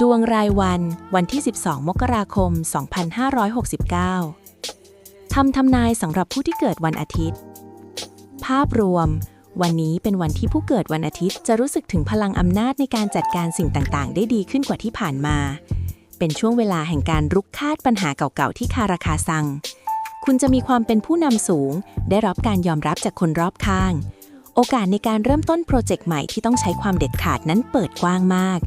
ดวงรายวันวันที่ 12 มกราคม 2569 ทำทำนายสำหรับผู้ที่เกิดวันอาทิตย์ ภาพรวม วันนี้เป็นวันที่ผู้เกิดวันอาทิตย์จะรู้สึกถึงพลังอำนาจในการจัดการสิ่งต่างๆ ได้ดีขึ้นกว่าที่ผ่านมา เป็นช่วงเวลาแห่งการรุกคาดปัญหาเก่าๆ ที่คาราคาซัง คุณจะมีความเป็นผู้นำสูง ได้รับการยอมรับจากคนรอบข้าง โอกาสในการเริ่มต้นโปรเจกต์ใหม่ที่ต้องใช้ความเด็ดขาดนั้นเปิดกว้างมาก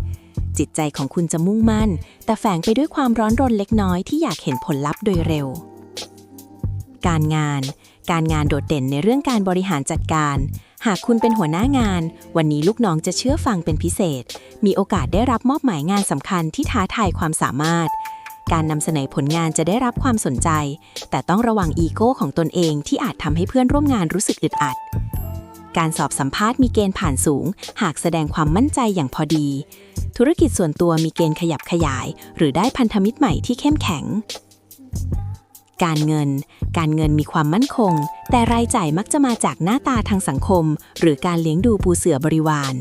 จิตใจของคุณจะมุ่งมั่น แต่แฝงไปด้วยความร้อนรนเล็กน้อยที่อยากเห็นผลลัพธ์โดยเร็ว การงาน การงานโดดเด่นในเรื่องการบริหารจัดการ หากคุณเป็นหัวหน้างาน วันนี้ลูกน้องจะเชื่อฟังเป็นพิเศษ มีโอกาสได้รับมอบหมายงานสำคัญที่ท้าทายความสามารถ การนำเสนอผลงานจะได้รับความสนใจ แต่ต้องระวังอีโก้ของตนเองที่อาจทำให้เพื่อนร่วมงานรู้สึกอึดอัด การสอบสัมภาษณ์มีเกณฑ์ผ่านสูง หากแสดงความมั่นใจอย่างพอดี ธุรกิจส่วนตัวมีเกณฑ์ขยับขยาย หรือได้พันธมิตรใหม่ที่เข้มแข็ง การเงิน การเงินมีความมั่นคง แต่รายจ่ายมักจะมาจากหน้าตาทางสังคม หรือการเลี้ยงดูปูเสือบริวาร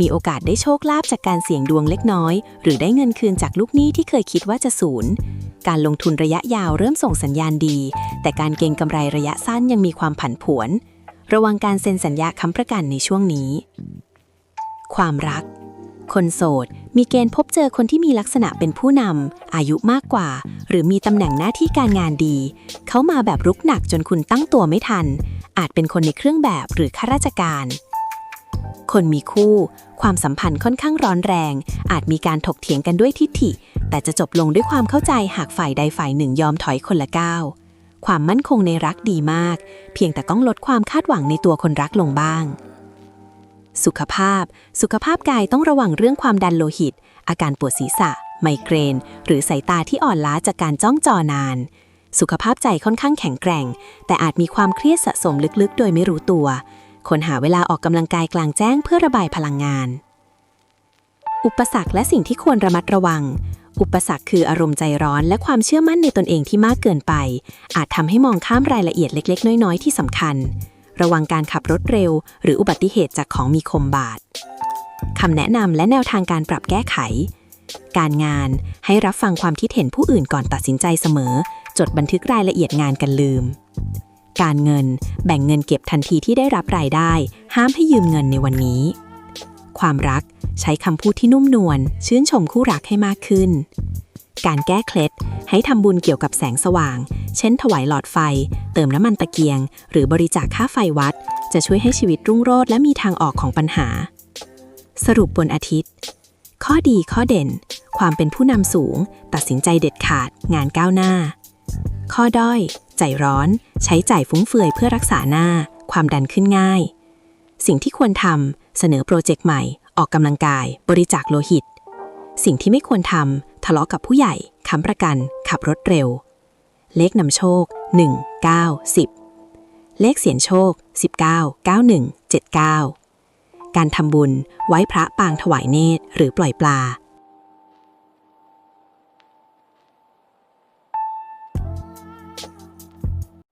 มีโอกาสได้โชคลาภจากการเสี่ยงดวงเล็กน้อย หรือได้เงินคืนจากลูกหนี้ที่เคยคิดว่าจะศูนย์การลงทุนระยะยาวเริ่มส่งสัญญาณดี แต่การเก็งกำไรระยะสั้นยังมีความผันผวน ระวังการเซ็นสัญญาค้ำประกันในช่วงนี้ ความรัก คนโสด มีเกณฑ์พบเจอคนที่มีลักษณะเป็นผู้นำ อายุมากกว่า หรือมีตำแหน่งหน้าที่การงานดี เขามาแบบรุกหนักจนคุณตั้งตัวไม่ทัน อาจเป็นคนในเครื่องแบบหรือข้าราชการ คนมีคู่ ความสัมพันธ์ค่อนข้างร้อนแรง อาจมีการถกเถียงกันด้วยทิฐิ แต่จะจบลงด้วยความเข้าใจหากฝ่ายใดฝ่ายหนึ่งยอมถอยคนละก้าว ความมั่นคงในรักดีมาก เพียงแต่ต้องลดความคาดหวังในตัวคนรักลงบ้าง สุขภาพ สุขภาพกายต้องระวังเรื่องความดันโลหิต อาการปวดศีรษะ ไมเกรน หรือสายตาที่อ่อนล้าจากการจ้องจอนาน สุขภาพใจค่อนข้างแข็งแกร่ง แต่อาจมีความเครียดสะสมลึกๆ โดยไม่รู้ตัวควรหาเวลาออกกำลังกายกลางแจ้งเพื่อระบายพลังงาน อุปสรรคและสิ่งที่ควรระมัดระวัง อุปสรรคคืออารมณ์ใจร้อนและความเชื่อมั่นในตนเองที่มากเกินไป อาจทำให้มองข้ามรายละเอียดเล็ก ๆ น้อย ๆ ที่สำคัญ ระวังการขับรถเร็ว หรืออุบัติเหตุจากของมีคมบาดคำแนะนำและแนวทางการปรับแก้ไข การงานให้รับฟังความคิดเห็นผู้อื่นก่อนตัดสินใจเสมอ จดบันทึกรายละเอียดงานกันลืม การเงินแบ่งเงินเก็บทันทีที่ได้รับรายได้ ห้ามให้ยืมเงินในวันนี้ ความรัก ใช้คำพูดที่นุ่มนวลชื่นชมคู่รักให้มากขึ้น การแก้เคล็ดให้ทำบุญเกี่ยวกับแสงสว่าง เช่น ถวายหลอดไฟ เติมน้ำมันตะเกียง หรือบริจาคค่าไฟวัด จะช่วยให้ชีวิตรุ่งโรจน์และมีทางออกของปัญหา สรุปบนอาทิตย์ ข้อดีข้อเด่น ความเป็นผู้นำสูง ตัดสินใจเด็ดขาด งานก้าวหน้า ข้อด้อย ใจร้อน ใช้จ่ายฟุ้งเฟือยเพื่อรักษาหน้า ความดันขึ้นง่าย สิ่งที่ควรทำเสนอโปรเจกต์ใหม่ ออกกำลังกาย บริจาคโลหิต สิ่งที่ไม่ควรทำทะเลาะกับผู้ใหญ่ค้ำประกัน ขับรถเร็ว เลขนำโชค 1 9 10 เลขเสียงโชค 19 91 79 การทำบุญไว้พระปางถวายเนตรหรือปล่อยปลา